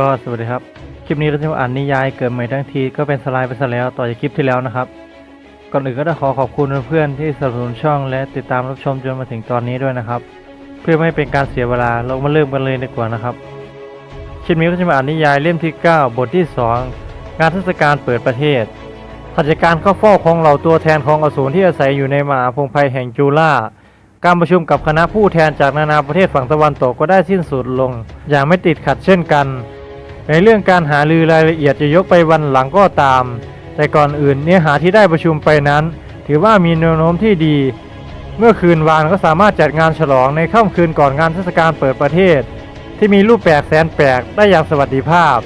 ก็สวัสดีครับ คลิปนี้เราจะมาอ่านนิยายเกิดใหม่ทั้งทีก็เป็นสไลด์ไปซะแล้วต่อจากคลิปที่แล้วนะครับ ก่อนอื่นก็ต้องขอขอบคุณเพื่อนๆที่สนับสนุนช่องและติดตามรับชมจนมาถึงตอนนี้ด้วยนะครับ เพื่อไม่ให้เป็นการเสียเวลาเรามาเริ่มกันเลยดีกว่านะครับ คลิปนี้ก็จะมาอ่านนิยายเล่มที่ 9 บทที่ 2 งานเทศกาลเปิดประเทศถัจกการเข้าเฝ้าของเหล่าตัวแทนของอสูรที่อาศัยอยู่ในมหาพงไพแห่งจูล่าการประชุมกับคณะผู้แทนจากนานาประเทศฝั่งตะวันตกก็ได้สิ้นสุดลง อย่างไม่ติดขัดเช่นกัน ในเรื่องการหารือรายละเอียดจะยกไปวันหลังก็ตาม แต่ก่อนอื่นเนื้อหาที่ได้ประชุมไปนั้น ถือว่ามีแนวโน้มที่ดี เมื่อคืนวานก็สามารถจัดงานฉลองในค่ำคืนก่อนงานเทศกาลเปิดประเทศ ที่มีรูปแปลกแสนแปลกได้อย่างสวัสดิภาพ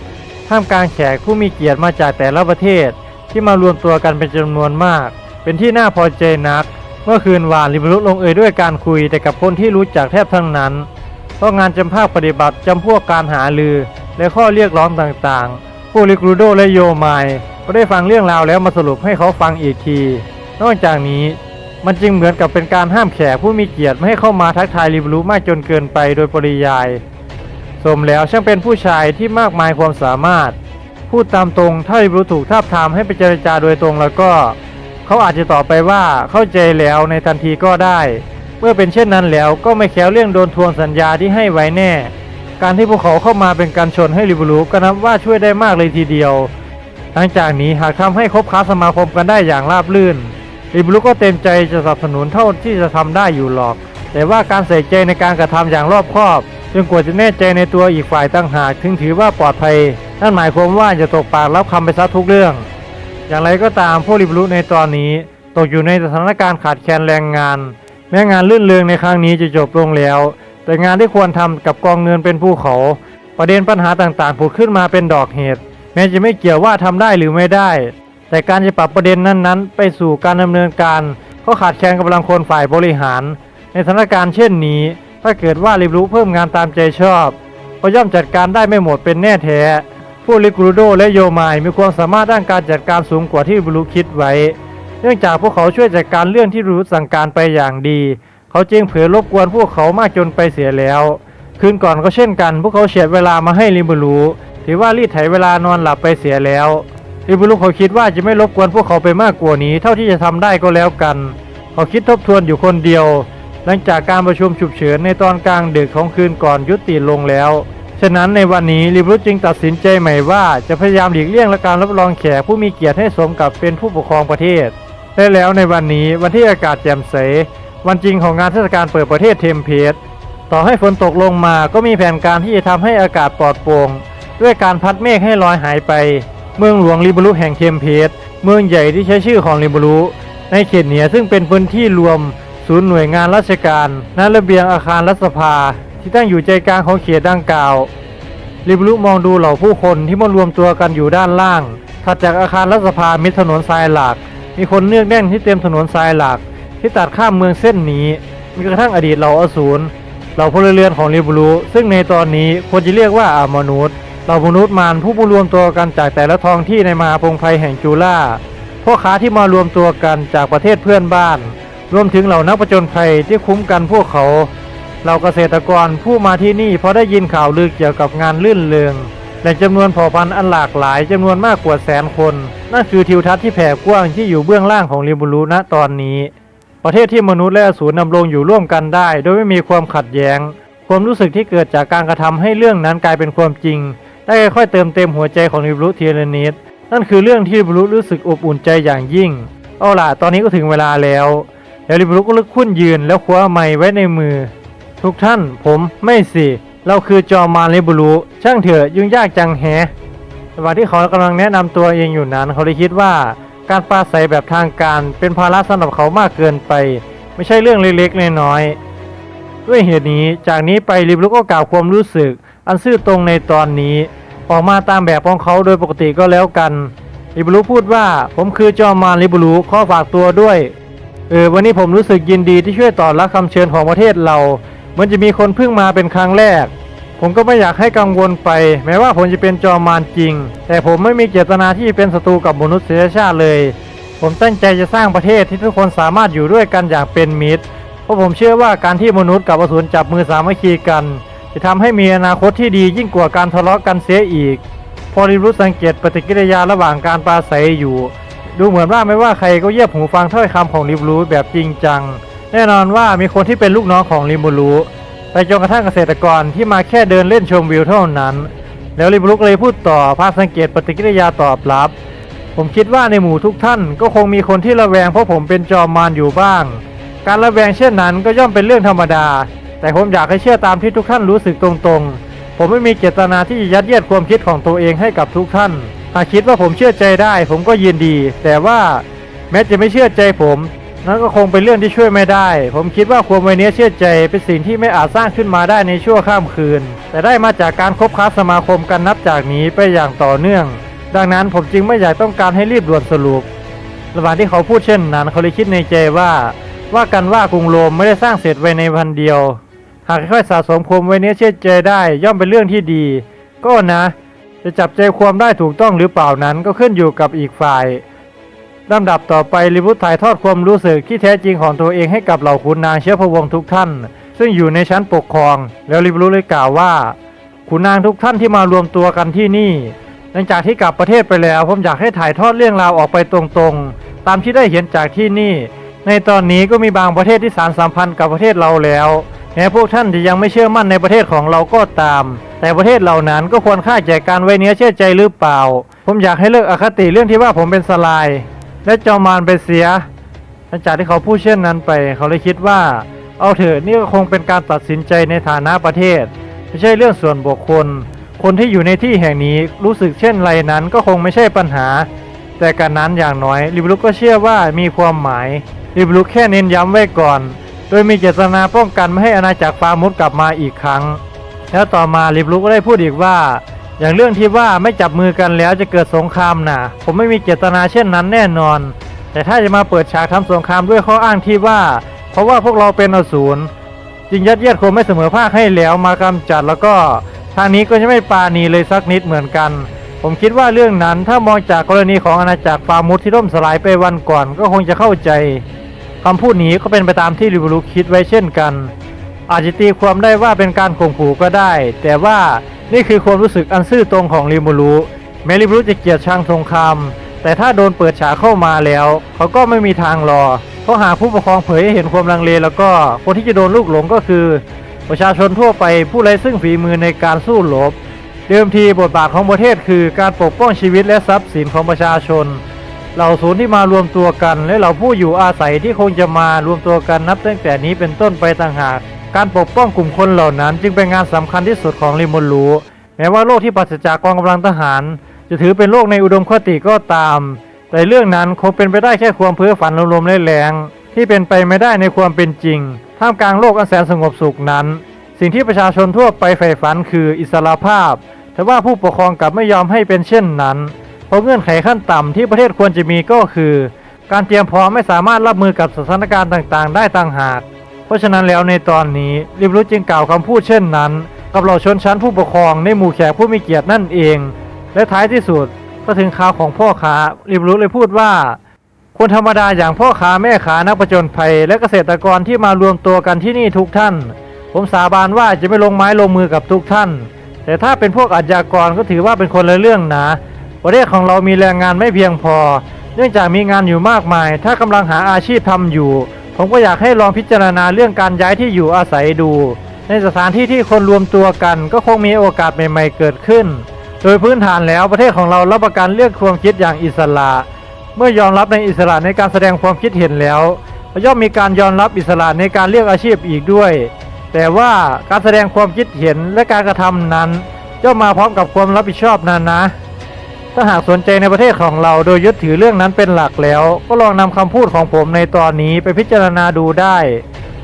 ท่ามกลางแขกผู้มีเกียรติมาจากแต่ละประเทศ ที่มารวมตัวกันเป็นจำนวนมาก เป็นที่น่าพอใจนัก เมื่อคืนวานริบรุลงเอยด้วยการคุยแต่กับคนที่รู้จักแทบทั้งนั้น เพราะงานจำภาคปฏิบัติจำพวกการหาลือ และข้อเรียกร้องต่างๆผู้ริกรูโดและโยมายก็ได้ฟังเรื่องราวแล้วมาสรุปให้เขาฟังอีกที นอกจากนี้มันจึงเหมือนกับเป็นการห้ามแขกผู้มีเกียรติไม่ให้เข้ามาทักทายริบรุมากจนเกินไปโดยปริยาย สมแล้วช่างเป็นผู้ชายที่มากมายความสามารถ พูดตามตรงถ้าริบรุถูกทาบทามให้ไปเจรจาโดยตรงแล้วก็ เขาอาจจะตอบไปว่าเข้าใจแล้วในทันทีก็ได้ เมื่อเป็นเช่นนั้นแล้วก็ไม่แคล้วเรื่องโดนทวงสัญญาที่ให้ไว้แน่ การที่พวกเขาเข้ามาเป็นการชนให้ริบรูก็นับว่าช่วยได้มากเลยทีเดียว หลังจากนี้หากทำให้คบค้าสมาคมกันได้อย่างราบรื่นริบรูก็เต็มใจจะสนับสนุนเท่าที่จะทำได้อยู่หรอก แต่ว่าการใส่ใจในการกระทำอย่างรอบคอบจนกว่าจะแน่ใจในตัวอีกฝ่ายต่างหากถึงถือว่าปลอดภัย นั่นหมายความว่าจะตกปากรับคำไปซะทุกเรื่อง อย่างไรก็ตามผู้ริบรุในตอนนี้ ตกอยู่ในสถานการณ์ขาดแคลนแรงงาน แม้งานลื่นเรืองในครั้งนี้จะจบลงแล้ว แต่งานที่ควรทำกับกองเงินเป็นภูเขา ประเด็นปัญหาต่างๆผุดขึ้นมาเป็นดอกเหตุ แม้จะไม่เกี่ยวว่าทำได้หรือไม่ได้ แต่การจะปรับประเด็นนั้นๆ ไปสู่การดำเนินการก็ขาดแคลนกำลังคนฝ่ายบริหาร ในสถานการณ์เช่นนี้ ถ้าเกิดว่าริบรุเพิ่มงานตามใจชอบก็ย่อมจัดการได้ไม่หมดเป็นแน่แท้ผู้ลิกรูโดและโยมายมีความสามารถด้านการจัดการสูงกว่าที่บรูคิดไว้ เนื่องจากพวกเขาช่วยจัดการเรื่องที่รู้สั่งการไปอย่างดี เขาจึงเผลอรบกวนพวกเขามากจนไปเสียแล้ว คืนก่อนก็เช่นกัน พวกเขาเฉียดเวลามาให้ริบูรูถือว่ารีดไถเวลานอนหลับไปเสียแล้วริบูรูเขาคิดว่าจะไม่รบกวนพวกเขาไปมากกว่านี้ เท่าที่จะทำได้ก็แล้วกัน เขาคิดทบทวนอยู่คนเดียว หลังจากการประชุมฉุกเฉินในตอนกลางดึกของคืนก่อนยุติลงแล้วฉะนั้นในวันนี้ลิบรุจึงตัดสินใจใหม่ว่าจะพยายามหลีกเลี่ยงและการรับรองแขกผู้มีเกียรติให้สมกับเป็นผู้ปกครองประเทศและแล้วในวันนี้วันที่อากาศแจ่มใส วันจริงของงานเทศกาลเปิดประเทศเทมเพสต่อให้ฝนตกลงมาก็มีแผนการที่จะทำให้อากาศปลอดโปร่งด้วยการพัดเมฆให้ลอยหายไป เมืองหลวงลิบรุแห่งเทมเพสเมืองใหญ่ที่ใช้ชื่อของลิบรุในเขตเหนือซึ่งเป็นพื้นที่รวม ศูนย์หน่วยงานราชการณระเบียงอาคารรัฐสภา ที่ตั้งอยู่ใจกลางของเขตดังกล่าวริบลุมองดูเหล่าผู้คนที่มารวมตัวกันอยู่ด้านล่างถัดจากอาคารรัฐสภามิดถนนทรายหลักมีคนเนืองแน่นที่เต็มถนนทรายหลัก ที่ตัดข้ามเมืองเส้นนี้มีกระทั่งอดีตเหล่าอสูรเหล่าพลเรือนของริบลุซึ่งในตอนนี้ควรจะเรียกว่าอามนุษย์เหล่ามนุษย์มารผู้มารวมตัวกันจากแต่ละท้องที่ในมหาพงไพแห่งจูล่าพ่อค้าที่มารวมตัวกันจากประเทศเพื่อนบ้าน รวมถึงเหล่านักประจนภัยที่คุ้มกันพวกเขาเหล่าเกษตรกรผู้มาที่นี่เพราะได้ยินข่าวลือเกี่ยวกับงานลื่นเริงและจำนวนเผ่าพันธุ์อันหลากหลายจำนวนมากกว่าแสนคน นั่นคือทิวทัศน์ที่แผ่กว้างที่อยู่เบื้องล่างของริบูรุณตอนนี้ ประเทศที่มนุษย์และอสูรดำรงอยู่ร่วมกันได้ โดยไม่มีความขัดแย้ง ความรู้สึกที่เกิดจากการกระทำให้เรื่องนั้นกลายเป็นความจริง ได้ค่อยๆเติมเต็มหัวใจของริบูรุทีลนิดนั่นคือเรื่องที่ริบูรุรู้สึกอบอุ่นใจอย่างยิ่ง เอาล่ะตอนนี้ก็ถึงเวลาแล้วแล้วริบรุก็ลุกขึ้นยืนแล้วคว้าไม้ไว้ในมือ ทุกท่านผมไม่สิเราคือจอมมารริบรุช่างเถอะยุ่งยากจังแฮะระหว่างที่เขากำลังแนะนำตัวเองอยู่นั้น เขาได้คิดว่า การปราศัยแบบทางการเป็นภาระสำหรับเขามากเกินไป ไม่ใช่เรื่องเล็กๆน้อยๆด้วยเหตุนี้จากนี้ไปริบรุก็กล่าวความรู้สึก อันซื่อตรงในตอนนี้ ออกมาตามแบบของเขาโดยปกติก็แล้วกันริบรุกพูดว่าผมคือจอมมารริบรุข้อฝากตัวด้วยเออวันนี้ผมรู้สึกยินดีที่ช่วยตอบรับคำเชิญของประเทศเราเหมือนจะมีคนเพิ่งมาเป็นครั้งแรก ผมก็ไม่อยากให้กังวลไป แม้ว่าผมจะเป็นจอมมารจริง แต่ผมไม่มีเจตนาที่เป็นศัตรูกับมนุษยชาติเลย ผมตั้งใจจะสร้างประเทศที่ทุกคนสามารถอยู่ด้วยกันอย่างเป็นมิตร เพราะผมเชื่อว่าการที่มนุษย์กับอสูรจับมือสามัคคีกัน จะทำให้มีอนาคตที่ดียิ่งกว่าการทะเลาะกันเสียอีก พอริรู้สังเกตปฏิกิริยาระหว่างการปราศัยอยู่ ดูเหมือนว่าไม่ว่าใครก็เยียบหูฟังถ้อยคำของริบรูแบบจริงจัง แน่นอนว่ามีคนที่เป็นลูกน้องของริมูรู้ ไปจนกระทั่งเกษตรกรที่มาแค่เดินเล่นชมวิวเท่านั้น แล้วริบรู้ก็เลยพูดต่อพาสังเกตปฏิกิริยาตอบรับ ผมคิดว่าในหมู่ทุกท่านก็คงมีคนที่ระแวงเพราะผมเป็นจอมมารอยู่บ้าง การระแวงเช่นนั้นก็ย่อมเป็นเรื่องธรรมดา แต่ผมอยากให้เชื่อตามที่ทุกท่านรู้สึกตรงๆ ผมไม่มีเจตนาที่จะยัดเยียดความคิดของตัวเองให้กับทุกท่านหากคิดว่าผมเชื่อใจได้ ผมก็ยินดี แต่ว่าแม้จะไม่เชื่อใจผม นั่นก็คงเป็นเรื่องที่ช่วยไม่ได้ ผมคิดว่าความไวเนี้ยเชื่อใจเป็นสิ่งที่ไม่อาจสร้างขึ้นมาได้ในชั่วข้ามคืน แต่ได้มาจากการคบค้าสมาคมกันนับจากนี้ไปอย่างต่อเนื่อง ดังนั้นผมจึงไม่อยากต้องการให้รีบด่วนสรุประหว่างที่เขาพูดเช่นนั้นเขาเลยคิดในใจว่า ว่ากันว่ากรุงโรมไม่ได้สร้างเสร็จไว้ในวันเดียว หากค่อยๆสะสมความไวเนี้ยเชื่อใจได้ย่อมเป็นเรื่องที่ดี ก็นะ จะจับใจความได้ถูกต้องหรือเปล่านั้นก็ขึ้นอยู่กับอีกฝ่าย ลำดับต่อไปลิบุตถ่ายทอดความรู้สึกที่แท้จริงของตัวเองให้กับเหล่าขุนนางเชื้อพระวงศ์ทุกท่าน ซึ่งอยู่ในชั้นปกครอง แล้วลิบุรุเลยกล่าวว่าขุนนางทุกท่านที่มารวมตัวกันที่นี่ หลังจากที่กลับประเทศไปแล้ว ผมอยากให้ถ่ายทอดเรื่องราวออกไปตรงๆ ตามที่ได้เห็นจากที่นี่ ในตอนนี้ก็มีบางประเทศที่สารสัมพันธ์กับประเทศเราแล้วแม้พวกท่านจะยังไม่เชื่อมั่นในประเทศของเราก็ตาม แต่ประเทศเหล่านั้นก็ควรค่าแก่การไว้เนื้อเชื่อใจหรือเปล่า ผมอยากให้เลิกอคติเรื่องที่ว่าผมเป็นสลาย และจอมมารไปเสีย หลังจากที่เขาพูดเช่นนั้นไป เขาเลยคิดว่า เอาเถอะนี่ก็คงเป็นการตัดสินใจในฐานะประเทศ ไม่ใช่เรื่องส่วนบุคคล คนที่อยู่ในที่แห่งนี้รู้สึกเช่นไรนั้นก็คงไม่ใช่ปัญหา แต่การนั้นอย่างน้อยลิบลุกก็เชื่อว่ามีความหมายลิบลุกแค่เน้นย้ำไว้ก่อน โดยมีเจตนาป้องกันไม่ให้อาณาจักรฟาร์มุดกลับมาอีกครั้ง แล้วต่อมาลิบลุกก็ได้พูดอีกว่า อย่างเรื่องที่ว่าไม่จับมือกันแล้วจะเกิดสงครามน่ะ ผมไม่มีเจตนาเช่นนั้นแน่นอน แต่ถ้าจะมาเปิดฉากทำสงครามด้วยข้ออ้างที่ว่า เพราะว่าพวกเราเป็นอสูรจึงยัดเยียดคนไม่เสมอภาคให้แล้วมากำจัดแล้วก็ทางนี้ก็จะไม่ปาณีเลยสักนิดเหมือนกัน ผมคิดว่าเรื่องนั้นถ้ามองจากกรณีของอาณาจักรฟาร์มุดที่ล่มสลายไปวันก่อนก็คงจะเข้าใจคำพูดนี้ก็เป็นไปตามที่ลิบูรุคิดไว้เช่นกัน อาจจะตีความได้ว่าเป็นการข่มขู่ก็ได้ แต่ว่า นี่คือความรู้สึกอันซื่อตรงของลิมูรุแม้ลิมูรุจะเกลียดชังสงครามแต่ถ้าโดนเปิดฉากเข้ามาแล้ว เขาก็ไม่มีทางรอ เพราะหากผู้ปกครองเผยให้เห็นความลังเล แล้วก็คนที่จะโดนลูกหลงก็คือ ประชาชนทั่วไปผู้ไร้ซึ่งฝีมือในการสู้รบเดิมทีบทบาทของประเทศคือการปกป้องชีวิตและทรัพย์สินของประชาชน เหล่าศูนย์ที่มารวมตัวกัน และเหล่าผู้อยู่อาศัยที่คงจะมารวมตัวกันนับตั้งแต่นี้เป็นต้นไปต่างหาก การปกป้องกลุ่มคนเหล่านั้น จึงเป็นงานสำคัญที่สุดของริมอนรูแม้ว่าโลกที่ปราศจากกองกำลังทหาร จะถือเป็นโลกในอุดมคติก็ตาม แต่เรื่องนั้นคงเป็นไปได้แค่ความเพ้อฝันลมๆแรงๆที่เป็นไปไม่ได้ในความเป็นจริง ท่ามกลางโลกอันแสนสงบสุขนั้น สิ่งที่ประชาชนทั่วไปใฝ่ฝันคืออิสรภาพ แต่ว่าผู้ปกครองกลับไม่ยอมให้เป็นเช่นนั้น เพราะเงื่อนไขขั้นต่ำที่ประเทศควรจะมีก็คือ การเตรียมพร้อมไม่สามารถรับมือกับสถานการณ์ต่างๆ ได้ต่างหาก เพราะฉะนั้นแล้วในตอนนี้ริบรุจึงกล่าวคำพูดเช่นนั้น กับเหล่าชนชั้นผู้ปกครองในหมู่แขกผู้มีเกียรตินั่นเอง และท้ายที่สุดก็ถึงข่าวของพ่อค้าริบรุเลยพูดว่า คนธรรมดาอย่างพ่อค้าแม่ค้านักประจนภัย และเกษตรกรที่มารวมตัวกันที่นี่ทุกท่าน ผมสาบานว่าจะไม่ลงไม้ลงมือกับทุกท่าน แต่ถ้าเป็นพวกอาชญากรก็ถือว่าเป็นคนละเรื่องนะประเทศของเรามีแรงงานไม่เพียงพอ เนื่องจากมีงานอยู่มากมาย ถ้ากำลังหาอาชีพทำอยู่ ผมก็อยากให้ลองพิจารณาเรื่องการย้ายที่อยู่อาศัยดู ในสถานที่ที่คนรวมตัวกันก็คงมีโอกาสใหม่ๆเกิดขึ้น โดยพื้นฐานแล้วประเทศของเรารับประกันเรื่องความคิดอย่างอิสระ เมื่อยอมรับในอิสระในการแสดงความคิดเห็นแล้วย่อมมีการยอมรับอิสระในการเลือกอาชีพอีกด้วย แต่ว่าการแสดงความคิดเห็นและการกระทำนั้นย่อมมาพร้อมกับความรับผิดชอบนั้นนะ ถ้าหากสนใจในประเทศของเราโดยยึดถือเรื่องนั้นเป็นหลักแล้ว ก็ลองนำคำพูดของผมในตอนนี้ไปพิจารณาดูได้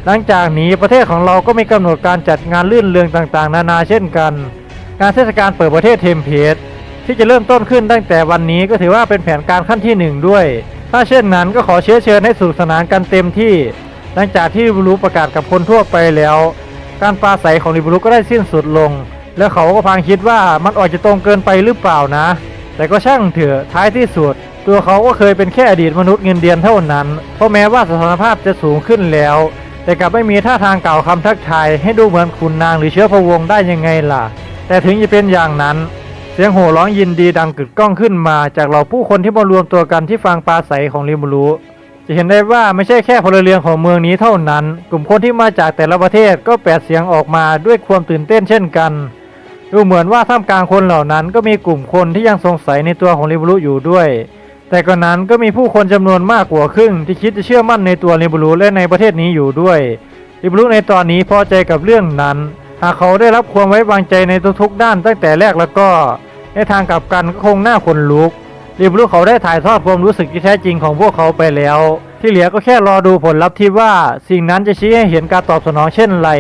หลังจากนี้ประเทศของเราก็มีกำหนดการจัดงานลื่นเรืองต่างๆ นานาเช่นกัน งานเทศกาลเปิดประเทศเทมเพลตที่จะเริ่มต้นขึ้นตั้งแต่วันนี้ก็ถือว่าเป็นแผนการขั้นที่หนึ่งด้วย ถ้าเช่นนั้นก็ขอเชื้อเชิญให้สนุกสนานกันเต็มที่ หลังจากที่ริบรูประกาศกับคนทั่วไปแล้ว การปราศัยของริบรูก็ได้สิ้นสุดลง แล้วเขาก็พางคิดว่ามันออกจะตรงเกินไปหรือเปล่านะ แต่ก็ช่างเถอะท้ายที่สุด ตัวเขาก็เคยเป็นแค่อดีตมนุษย์เงินเดือนเท่านั้น เพราะแม้ว่าสถานภาพจะสูงขึ้นแล้ว แต่กลับไม่มีท่าทางเก่าคำทักทายให้ดูเหมือนขุนนางหรือเชื้อพระวงศ์ได้ยังไงล่ะ แต่ถึงจะเป็นอย่างนั้น เสียงโห่ร้องยินดีดังกึกก้องขึ้นมา จากเหล่าผู้คนที่มารวมตัวกันที่ฟังปราศัยของริมูรุจะเห็นได้ว่าไม่ใช่แค่พลเรือนของเมืองนี้เท่านั้น กลุ่มคนที่มาจากแต่ละประเทศก็แปดเสียงออกมาด้วยความตื่นเต้นเช่นกัน ดูเหมือนว่าท่ามกลางคนเหล่านั้นก็มีกลุ่มคนที่ยังสงสัยในตัวของริมูรุอยู่ด้วย แต่ก่อนนั้นก็มีผู้คนจำนวนมากกว่าครึ่งที่คิดจะเชื่อมั่นในตัวริมูรุและในประเทศนี้อยู่ด้วยริมูรุในตอนนี้พอใจกับเรื่องนั้น หากเขาได้รับความไว้วางใจในทุกๆด้านตั้งแต่แรกแล้วก็ในทางกลับกันก็คงหน้าขนลุกริมูรุเขาได้ถ่ายทอดความรู้สึกที่แท้จริงของพวกเขาไปแล้ว ที่เหลือก็แค่รอดูผลลัพธ์ที่ว่าสิ่งนั้นจะชี้ให้เห็นการตอบสนองเช่นไร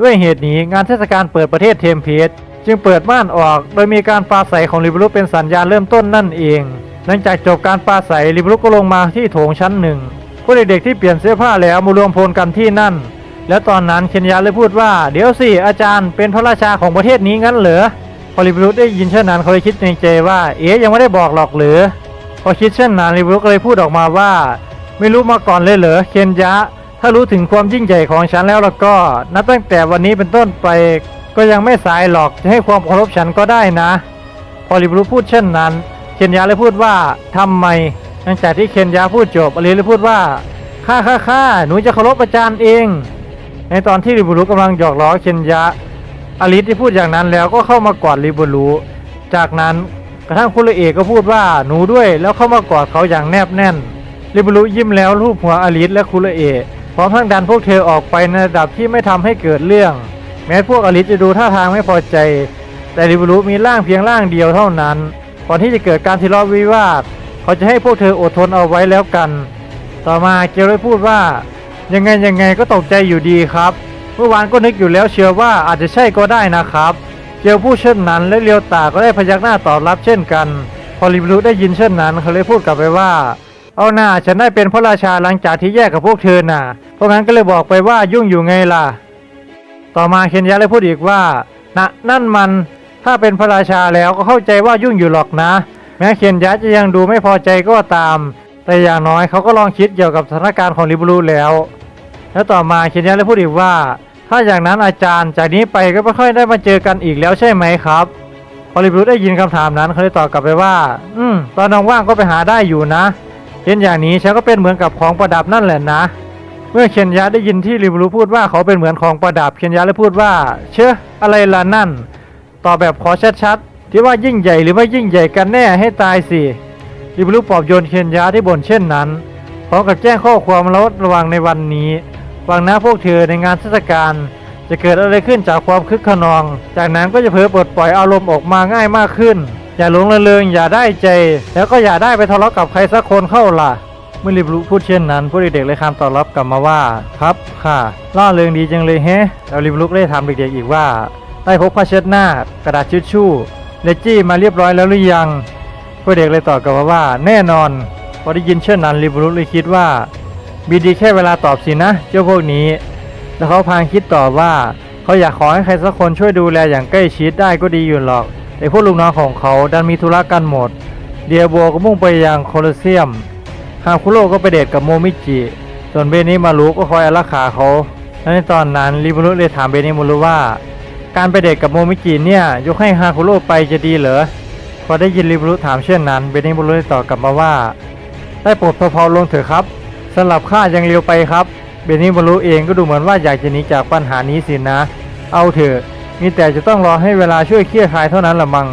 ด้วยเหตุนี้งานเทศกาลเปิดประเทศเทมเพส จึงเปิดม่านออก โดยมีการปราศัยของลิบรุเป็นสัญญาณเริ่มต้นนั่นเอง หลังจากจบการปราศัยลิบรุก็ลงมาที่โถงชั้นหนึ่งพวกเด็กๆที่เปลี่ยนเสื้อผ้าแล้วมารวมพลกันที่นั่น แล้วตอนนั้นเคนยาเลยพูดว่า เดี๋ยวสิอาจารย์เป็นพระราชาของประเทศนี้งั้นเหรอพอลิบรุได้ยินเช่นนั้นเขาเลยคิดในใจว่า เอ๊ยยังไม่ได้บอกหรอกหรือ พอคิดเช่นนั้นลิบรุก็เลยพูดออกมาว่า ไม่รู้มาก่อนเลยเหรอเคนยะถ้ารู้ถึงความยิ่งใหญ่ของฉันแล้วแล้วก็ นับตั้งแต่วันนี้เป็นต้นไป ก็ยังไม่สายหรอกจะให้ความเคารพฉันก็ได้นะ พอลิบรุพูดเช่นนั้น เคนยะเลยพูดว่าทำไมหลังจากที่เคนยะพูดจบอลีเลยพูดว่าข้าข้าข้าหนูจะเคารพอาจารย์เอง ในตอนที่ลิบรุกำลังหยอกล้อเคนยะอลิสที่พูดอย่างนั้นแล้วก็เข้ามากอดลิบรุจากนั้นกระทั่งคุณละเอกก็พูดว่าหนูด้วยแล้วเข้ามากอดเขาอย่างแนบแน่นลิบรุยิ้มแล้วรูปหัวอลิสและคุระเอะพร้อมทั้งดันพวกเธอออกไปในระดับที่ไม่ทำให้เกิดเรื่อง แม้พวกอลิสจะดูท่าทางไม่พอใจ แต่ลิบรุมีร่างเพียงร่างเดียวเท่านั้น ก่อนที่จะเกิดการทะเลาะวิวาท เขาจะให้พวกเธออดทนเอาไว้แล้วกัน ต่อมาเกลเลยพูดว่า ยังไงยังไงก็ตกใจอยู่ดีครับ เมื่อวานก็นึกอยู่แล้วเชื่อว่าอาจจะใช่ก็ได้นะครับเจลพูดเช่นนั้น และเลียวตาก็ได้พยักหน้าตอบรับเช่นกัน พอลิบรุได้ยินเช่นนั้น เขาเลยพูดกลับไปว่าเอาหน้าฉันได้เป็นพระราชาหลังจากที่แยกกับพวกเธอน่ะ เพราะงั้นก็เลยบอกไปว่ายุ่งอยู่ไงล่ะ ต่อมาเคนยะเลยพูดอีกว่านะนั่นมันถ้าเป็นพระราชาแล้วก็เข้าใจว่ายุ่งอยู่หรอกนะ แม้เคนยะจะยังดูไม่พอใจก็ตาม แต่อย่างน้อยเขาก็ลองคิดเกี่ยวกับสถานการณ์ของลิบรูแล้ว แล้วต่อมาเคนยะเลยพูดอีกว่า ถ้าอย่างนั้นอาจารย์จากนี้ไปก็ไม่ค่อยได้มาเจอกันอีกแล้วใช่ไหมครับพอลิบรูได้ยินคำถามนั้นเขาเลยตอบกลับไปว่า อืมตอนน้องว่างก็ไปหาได้อยู่นะเห็นอย่างนี้ฉันก็เป็นเหมือนกับของประดับนั่นแหละนะ เมื่อเคียนยะได้ยินที่ลิบรูพูดว่าเขาเป็นเหมือนของประดับเคียนยะเลยพูดว่า เชื่ออะไรล่ะนั่น ตอบแบบขอชัดๆที่ว่ายิ่งใหญ่หรือไม่ยิ่งใหญ่กันแน่ให้ตายสิลิบรูปอบโยนเคียนยะที่บ่นเช่นนั้นพร้อมกับแจ้งข้อความระมัดระวังในวันนี้หวังนะพวกเธอในงานเทศกาลจะเกิดอะไรขึ้นจากความคึกขนอง จากนั้นก็จะเผลอปลดปล่อยอารมณ์ออกมาง่ายมากขึ้น อย่าหลงระเริงอย่าได้ใจ แล้วก็อย่าได้ไปทะเลาะกับใครสักคนเข้าล่ะ เมื่อลิบรุพูดเช่นนั้นผู้เด็กๆเลยคำตอบรับกลับมาว่า ครับค่ะล่าเริงดีจังเลยแฮะแล้วลิบรุก็ได้ถามเด็กๆอีกว่า ได้พกผ้าเช็ดหน้ากระดาษทิชชู่เลจี้มาเรียบร้อยแล้วหรือยังผู้เด็กเลยตอบกลับมาว่า แน่นอนพอได้ยินเช่นนั้นลิบรุเลยคิดว่าบีดีแค่เวลาตอบสินะเจ้าพวกนี้ แล้วเขาพางคิดต่อว่าเขาอยากขอให้ใครสักคนช่วยดูแลอย่างใกล้ชิดได้ก็ดีอยู่หรอก แต่พวกลูกน้องของเขาดันมีธุระกันหมด เดียโบก็มุ่งไปยังโคลอเซียม ฮาคุโร่ก็ไปเดทกับโมมิจิ ส่วนเบนิมารุก็คอยอารักขาเขาและในตอนนั้นริบุรุเลยถามเบนิมารุว่า การไปเดทกับโมมิจิเนี่ยยกให้ฮาคุโร่ไปจะดีเหรอ พอได้ยินริบุรุถามเช่นนั้นเบนิมารุเลยตอบกลับมาว่า ได้โปรดเพาๆลงเถอะครับสำหรับข้ายังเร็วไปครับ เบนิมารุเองก็ดูเหมือนว่าอยากจะหนีจากปัญหานี้สินะ เอาเถอะมีแต่จะต้องรอให้เวลาช่วยเคลี่ยร์คลายเท่านั้นละมัง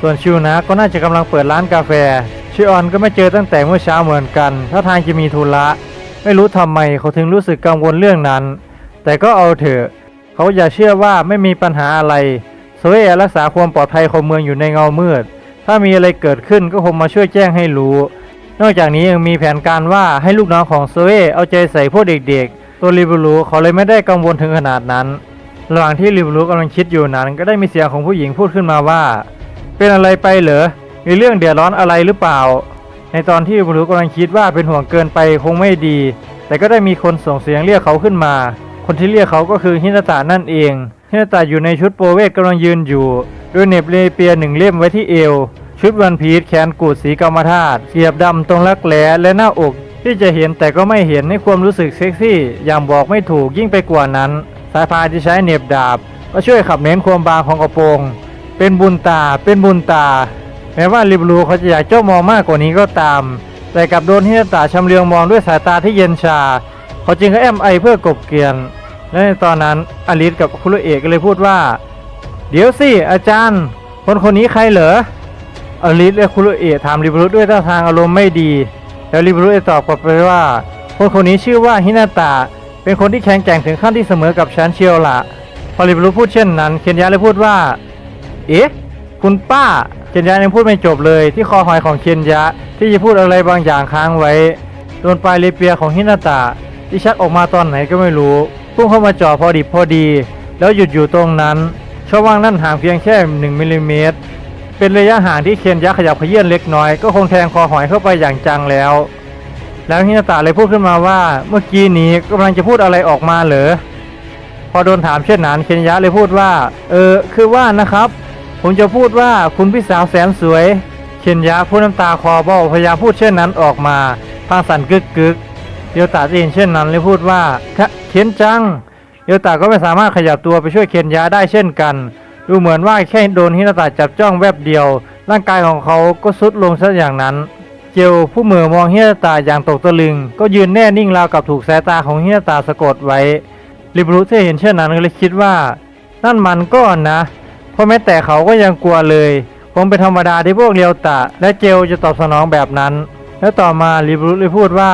ส่วนชิวนะก็น่าจะกำลังเปิดร้านกาแฟ ชิออนก็ไม่เจอตั้งแต่เมื่อเช้าเหมือนกันถ้าทางจะมีธุระไม่รู้ทำไมเขาถึงรู้สึกกังวลเรื่องนั้น แต่ก็เอาเถอะ เขาอย่าเชื่อว่าไม่มีปัญหาอะไรโซเอรักษาความปลอดภัยของเมืองอยู่ในเงามืด ถ้ามีอะไรเกิดขึ้นก็คงมาช่วยแจ้งให้รู้ นอกจากนี้ยังมีแผนการว่าให้ลูกน้องของโซเอเอาใจใส่พวกเด็กๆ ตัวริบูรูเขาเลยไม่ได้กังวลถึงขนาดนั้น ระหว่างที่ริบูรูกำลังคิดอยู่นั้น ก็ได้มีเสียงของผู้หญิงพูดขึ้นมาว่า เป็นอะไรไปเหรอ มีเรื่องเดือดร้อนอะไรหรือเปล่า ในตอนที่บูรูกำลังคิดว่าเป็นห่วงเกินไปคงไม่ดี แต่ก็ได้มีคนส่งเสียงเรียกเขาขึ้นมา คนที่เรียกเขาก็คือฮินาตะนั่นเองฮินาตะอยู่ในชุดโปรเวทกำลังยืนอยู่โดยเหน็บเลเปียหนึ่งเล่มไว้ที่เอว ชุดวันพีชแขนกูดสีกรรมธาตุเสียบดำตรงรักแร้และหน้าอกที่จะเห็นแต่ก็ไม่เห็นในความรู้สึกเซ็กซี่ อย่างบอกไม่ถูกยิ่งไปกว่านั้น สายพานที่ใช้เหน็บดาบ ก็ช่วยขับเน้นความบางของกระโปรง เป็นบุญตา เป็นบุญตา แม้ว่าลิบลูเขาจะอยากเจ้ามองมากกว่านี้ก็ตาม แต่กับโดนฮินาตาชำเลืองมองด้วยสายตาที่เย็นชา เขาจึงก็แอมไอเพื่อกบเกลียน และในตอนนั้นอลิสกับคุรุเอกก็เลยพูดว่า เดี๋ยวสิอาจารย์ คนคนนี้ใครเหรออลิสและคุรุเอะถามลิบรุด้วยท่าทางอารมณ์ไม่ดี แล้วลิบรุได้ตอบกลับไปว่า คนคนนี้ชื่อว่าฮินาตะเป็นคนที่แข็งแกร่งถึงขั้นที่เสมอกับฉันเชียวละพอลิบรุพูดเช่นนั้น เคนยะเลยพูดว่า เอ๊ะ คุณป้า เคนยะยังพูดไม่จบเลยที่คอหอยของเคนยะที่จะพูดอะไรบางอย่างค้างไว้ โดนปลายเลเปียของฮินาตะที่ชักออกมาตอนไหนก็ไม่รู้พุ่งเข้ามาจ่อพอดิบพอดี แล้วหยุดอยู่ตรงนั้นช่องว่างนั่นห่างเพียงแค่1มิลลิเมตรเป็นระยะห่างที่เคนยักษ์ขยับเขยื่อนเล็กน้อยก็คงแทงคอหอยเข้าไปอย่างจังแล้ว แล้วฮินาตะเลยพูดขึ้นมาว่าเมื่อกี้นี้กำลังจะพูดอะไรออกมาเหรอพอโดนถามเช่นนั้นเคนยะเลยพูดว่า เออคือว่านะครับ ผมจะพูดว่าคุณพี่สาวแสนสวยเคนยะพูดน้ำตาคอเบ้าพยายามพูดเช่นนั้นออกมาพางสันกึกกึกเดียวตาได้ยินเช่นนั้นเลยพูดว่าคะเคนจังเดียวตาก็ไม่สามารถขยับตัวไปช่วยเคนยะได้เช่นกัน ดูเหมือนว่าแค่โดนฮินาตะจับจ้องแวบเดียว ร่างกายของเขาก็ทรุดลงซะอย่างนั้นเจลผู้เหมือมองฮินาตาอย่างตกตะลึง ก็ยืนแน่นิ่งราวกับถูกสายตาของฮินาตาสะกดไว้ริบรุที่เห็นเช่นนั้นก็เลยคิดว่า นั่นมันก็นะ เพราะแม้แต่เขาก็ยังกลัวเลยคงเป็นธรรมดาที่พวกเลียวตะ และเจลจะตอบสนองแบบนั้น แล้วต่อมาริบรุเลยพูดว่า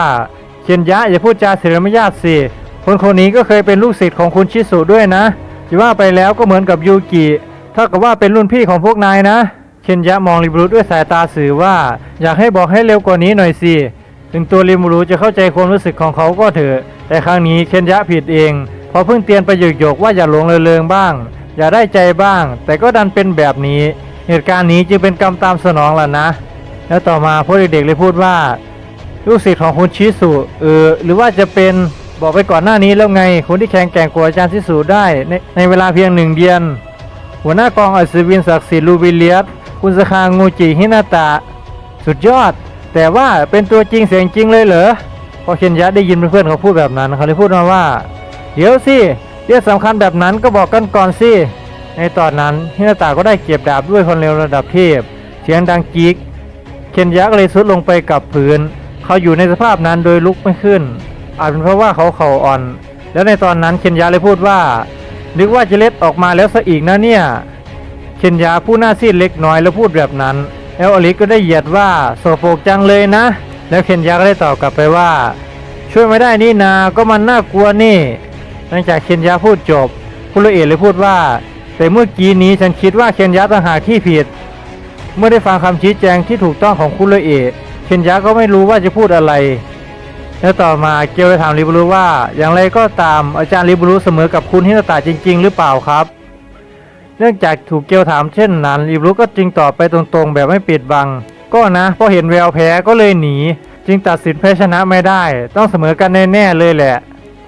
เคนยะอย่าพูดจาเสียมารยาทสิคนคนนี้ก็เคยเป็นลูกศิษย์ของคุณชิสุด้วยนะจะว่าไปแล้วก็เหมือนกับยูกิเท่ากับว่าเป็นรุ่นพี่ของพวกนายนะเคนยะมองริบรุด้วยสายตาสื่อว่า อยากให้บอกให้เร็วกว่านี้หน่อยสิถึงตัวริมรูจะเข้าใจความรู้สึกของเขาก็เถอะ แต่ครั้งนี้เคนยะผิดเองเพอเพิ่งเตือนไปหยกๆว่าอย่าหลงเริงบ้าง อย่าได้ใจบ้าง แต่ก็ดันเป็นแบบนี้ เหตุการณ์นี้จึงเป็นกรรมตามสนองล่ะนะ แล้วต่อมาพวกเด็กๆเลยพูดว่าลูกศิษย์ของคุณชิสุเออหรือว่าจะเป็นบอกไปก่อนหน้านี้แล้วไง คนที่แข็งแกร่งกว่าอาจารย์ชิสุได้ในในเวลาเพียงหนึ่งเดือน หัวหน้ากองอัศวินศักดิ์สิทธิ์ลูบิเลียสคุณสคางูจิฮินาตะ สุดยอด แต่ว่าเป็นตัวจริงเสียงจริงเลยเหรอพอเคนยะได้ยินเพื่อนๆเขาพูดแบบนั้นเขาเลยพูดมาว่า เดี๋ยวสิ เรื่องสำคัญแบบนั้นก็บอกกันก่อนสิ ในตอนนั้นฮินาตะก็ได้เก็บดาบด้วยคนเร็วระดับเทพ เสียงดังกิกเคนยะก็เลยซุดลงไปกับพื้น เขาอยู่ในสภาพนั้นโดยลุกไม่ขึ้น อาจเป็นเพราะว่าเขาเข่าอ่อน แล้วในตอนนั้นเคนยะเลยพูดว่า นึกว่าจะเล็ดออกมาแล้วซะอีกนะเนี่ย เคนยาผู้หน้าซีดเล็กน้อยแล้วพูดแบบนั้น แล้วอลิสก็ได้เหยียดว่าโสโปกจังเลยนะ แล้วเคนยาก็ได้ตอบกลับไปว่า ช่วยไม่ได้นี่นา ก็มันน่ากลัวนี่ หลังจากเคนยาพูดจบคุโรเอะเลยพูดว่า แต่เมื่อกี้นี้ฉันคิดว่าเคนยาต่างหากที่ผิด เมื่อได้ฟังคำชี้แจงที่ถูกต้องของคุโรเอะเคนยาก็ไม่รู้ว่าจะพูดอะไร แล้วต่อมาเกียวไปถามริบรุว่า อย่างไรก็ตามอาจารย์ริบรุเสมอกับคุณฮินาตะจริง ๆ หรือเปล่าครับ เนื่องจากถูกเกียวถามเช่นนั้นริบรุก็จึงตอบไปตรงๆ แบบไม่ปิดบัง ก็นะเพราะเห็นแววแพ้ก็เลยหนี จึงตัดสินแพ้ชนะไม่ได้ ต้องเสมอกันแน่ๆเลยแหละ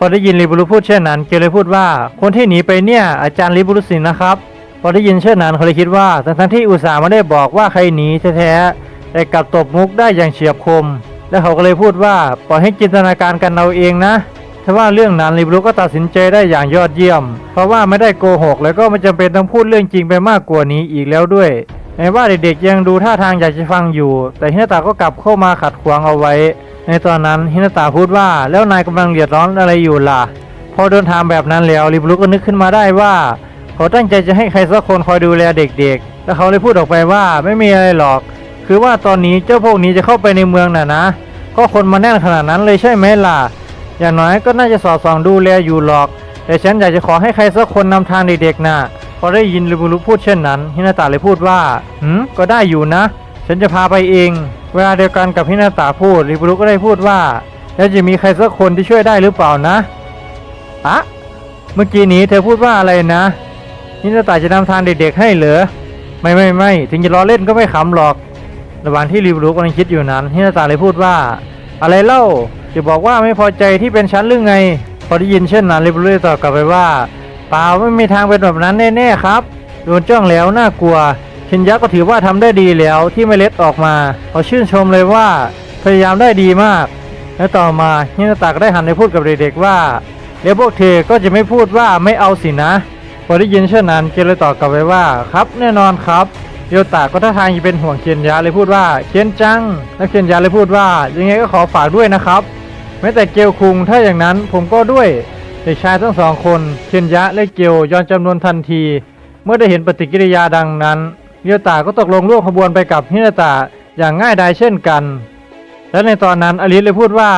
พอได้ยินริบรุพูดเช่นนั้น เกเลยพูดว่า คนที่หนีไปเนี่ยอาจารย์ริบรุสินนะครับ พอได้ยินเช่นนั้นเขาเลยคิดว่าทั้งที่อุตส่าห์ไม่ได้บอกว่าใครหนีแท้ๆแต่กลับตบมุกได้อย่างเฉียบคม และเขาก็เลยพูดว่าปล่อยให้จินตนาการกันเอาเองนะถ้าว่าเรื่องนั้นริบรุก็ตัดสินใจได้อย่างยอดเยี่ยม เพราะว่าไม่ได้โกหก แล้วก็ไม่จำเป็นต้องพูดเรื่องจริงไปมากกว่านี้อีกแล้วด้วยแม้ว่าเด็กๆยังดูท่าทางอยากจะฟังอยู่ แต่ฮินาตาก็กลับเข้ามาขัดขวางเอาไว้ ในตอนนั้นฮินาตาพูดว่าแล้วนายกำลังเดือดร้อนอะไรอยู่ล่ะ พอเดินทางแบบนั้นแล้วริบรุก็นึกขึ้นมาได้ว่า เขาตั้งใจจะให้ใครสักคนคอยดูแลเด็กๆ แล้วเขาเลยพูดออกไปว่าไม่มีอะไรหรอก คือว่าตอนนี้เจ้าพวกนี้จะเข้าไปในเมืองน่ะนะ ก็คนมาแน่นขนาดนั้นเลยใช่ไหมล่ะ อย่างน้อยก็น่าจะสอดส่องดูแลอยู่หรอก แต่ฉันอยากจะขอให้ใครสักคนนำทางเด็กๆน่ะพอได้ยินริบุรุพูดเช่นนั้นฮินาตะเลยพูดว่าหืมก็ได้อยู่นะ ฉันจะพาไปเอง เวลาเดียวกันกับฮินาตะพูดริบุรุก็ได้พูดว่า แล้วจะมีใครสักคนที่ช่วยได้หรือเปล่านะอะเมื่อกี้นี้เธอพูดว่าอะไรนะฮินาตะจะนำทางเด็กๆให้เหรอไม่ไม่ไม่ถึงจะล้อเล่นก็ไม่ขำหรอก ระหว่างที่ริบรุกำลังคิดอยู่นั้นฮินาตาเลยพูดว่า อะไรเล่าจะบอกว่าไม่พอใจที่เป็นฉันหรือไง พอได้ยินเช่นนั้นริบรุตอบกลับไปว่าเปล่าไม่มีทางเป็นแบบนั้นแน่ๆครับโดนจ้องแล้วน่ากลัว เคนยักษ์ก็ถือว่าทำได้ดีแล้วที่ไม่เล็ดออกมาเขาชื่นชมเลยว่าพยายามได้ดีมาก และต่อมาฮินาตะก็ได้หันไปพูดกับเด็กๆว่าเดี๋ยวพวกเธอก็จะไม่พูดว่าไม่เอาสินะ พอได้ยินเช่นนั้นเกยรติเลยตอบกลับไปว่าครับแน่นอนครับเดียตาก็ท่าทางจะเป็นห่วงเคียนยะเลยพูดว่าเคียนจัง แล้วเคียนยะเลยพูดว่า ยังไงก็ขอฝากด้วยนะครับแม้แต่เกลคุงถ้าอย่างนั้นผมก็ด้วยเด็กชายทั้งสองคนเคียนยะและเกลยอมจำนวนทันที เมื่อได้เห็นปฏิกิริยาดังนั้น เดียตาก็ตกลงร่วมขบวนไปกับฮินาตะอย่างง่ายดายเช่นกัน และในตอนนั้นอลิสเลยพูดว่า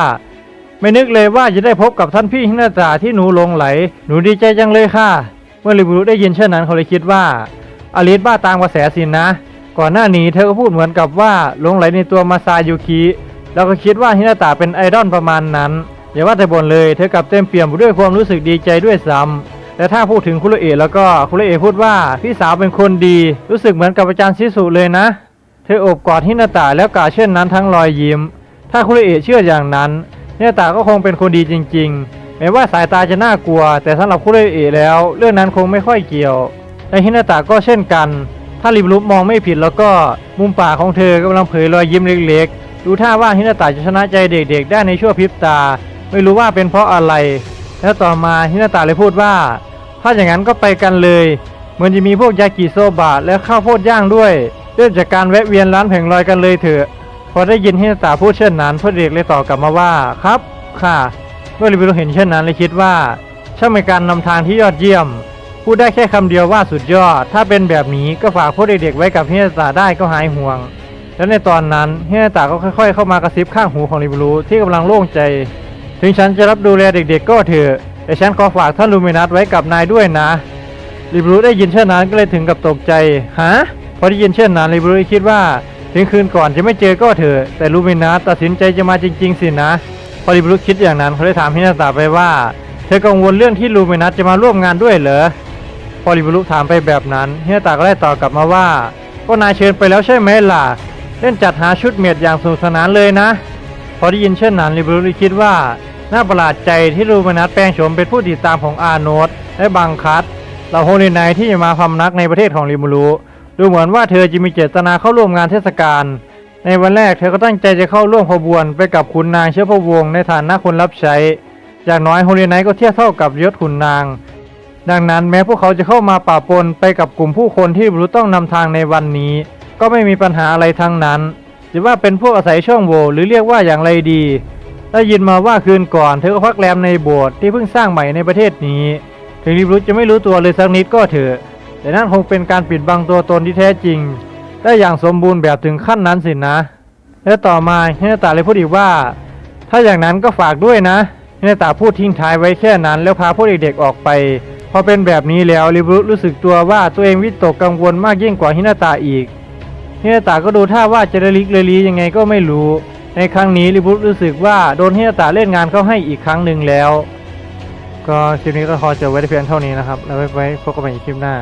ไม่นึกเลยว่าจะได้พบกับท่านพี่ฮินาตาที่หนูหลงไหล หนูดีใจจังเลยค่ะ เมื่อริบุรุได้ยินเช่นนั้นเขาเลยคิดว่าอลิสบ้าตามกระแสสินนะ ก่อนหน้านี้เธอก็พูดเหมือนกับว่าหลงไหลในตัวมาซายุคิแล้วก็คิดว่าฮินาตาเป็นไอดอลประมาณนั้นอย่าว่าแต่บ่นเลย เธอกลับเต็มเปี่ยมด้วยความรู้สึกดีใจด้วยซ้ำ และถ้าพูดถึงคุโรเอะแล้วก็คุโรเอะพูดว่าพี่สาวเป็นคนดี รู้สึกเหมือนกับอาจารย์ชิสุเลยนะ เธออบกอดฮินาตาแล้วกล่าวเช่นนั้นทั้งรอยยิ้ม ถ้าคุโรเอะเชื่ออย่างนั้นฮินาตาก็คงเป็นคนดีจริง ๆ แม้ว่าสายตาจะน่ากลัว แต่สำหรับคุโรเอะแล้ว เรื่องนั้นคงไม่ค่อยเกี่ยวและฮินาตาก็เช่นกัน ถ้าริบลุมองไม่ผิดแล้วก็มุมปากของเธอกำลังเผยรอยยิ้มเล็กๆ ดูท่าว่าฮินาตาจะชนะใจเด็กๆ ได้ในชั่วพริบตา ไม่รู้ว่าเป็นเพราะอะไร แล้วต่อมาฮินาตาเลยพูดว่า ถ้าอย่างนั้นก็ไปกันเลย เหมือนจะมีพวกยากิโซบะและข้าวโพดย่างด้วยเริ่มจากการแวะเวียนร้านแผงลอยกันเลยเถอะ พอได้ยินฮินาตาพูดเช่นนั้นพระเด็กเลยตอบกลับมาว่าครับ ค่ะเมื่อริบิโรเห็นเช่นนั้นเลยคิดว่าช่างเป็นการนำทางที่ยอดเยี่ยมพูดได้แค่คำเดียวว่าสุดยอด ถ้าเป็นแบบนี้ก็ฝากพวกเด็กๆไว้กับฮินาตาได้ก็หายห่วง แล้วในตอนนั้นฮินาตาก็ค่อย ๆ เข้ามากระซิบข้างหูของริบิโรที่กำลังโล่งใจ ถึงฉันจะรับดูแลเด็กๆก็เถอะแต่ฉันขอฝากท่านลูมินัสไว้กับนายด้วยนะลิบรูได้ยินเช่นนั้นก็เลยถึงกับตกใจฮะพอได้ยินเช่นนั้นลิบรูคิดว่า ถึงคืนก่อนจะไม่เจอก็เถอะแต่ลูมินัสตัดสินใจจะมาจริง ๆ สินะ พอลิบรูคิดอย่างนั้นเขาเลยถามฮินาตาไปว่า เธอกังวลเรื่องที่ลูมินัสจะมาร่วมงานด้วยเหรอพอลิบรูถามไปแบบนั้นฮินาตาก็ได้ตอบกลับมาว่า ก็นายเชิญไปแล้วใช่ไหมล่ะเล่นจัดหาชุดเมียดอย่างสนุกสนานเลยนะ พอได้ยินเช่นนั้นลิบรูคิดว่า น่าประหลาดใจที่ลูมินัสแปลงโฉมเป็นผู้ติดตามของอาโนตและบังคัสเหล่าโฮลิไนที่จะมาพำนักในประเทศของริมูรุดูเหมือนว่าเธอจะมีเจตนาเข้าร่วมงานเทศกาลในวันแรกเธอก็ตั้งใจจะเข้าร่วมขบวนไปกับขุนนางเชื้อพระวงศ์ในฐานะคนรับใช้ อย่างน้อยโฮลิไนก็เทียบเท่ากับยศขุนนาง ดังนั้นแม้พวกเขาจะเข้ามาป่าปนไปกับกลุ่มผู้คนที่ริมูรุต้องนำทางในวันนี้ ก็ไม่มีปัญหาอะไรทั้งนั้นจะว่าเป็นพวกอาศัยช่องโหว่หรือเรียกว่าอย่างไรดี ได้ยินมาว่าคืนก่อนเธอก็พักแรมในโบสถ์ที่เพิ่งสร้างใหม่ในประเทศนี้ ถึงริบรุจะไม่รู้ตัวเลยสักนิดก็เถอะ แต่นั่นคงเป็นการปิดบังตัวตนที่แท้จริง ได้อย่างสมบูรณ์แบบถึงขั้นนั้นสินะ และต่อมาเฮนตาเลยพูดอีกว่า ถ้าอย่างนั้นก็ฝากด้วยนะเฮนตาพูดทิ้งท้ายไว้แค่นั้น แล้วพาพวกเด็กๆออกไป พอเป็นแบบนี้แล้วริบรุรู้สึกตัวว่าตัวเองวิตกกังวลมากยิ่งกว่าฮินาตาอีกฮินาตาก็ดูท่าว่าจะระลิกระลียังไงก็ไม่รู้ ในครั้งนี้ลิบุรู้สึกว่าโดนเฮียตาเล่นงานเข้าให้อีกครั้งหนึ่งแล้ว ก็คลิปนี้ก็พอจะไว้เพียงเท่านี้นะครับ แล้วไว้พบกันใหม่คลิปหน้า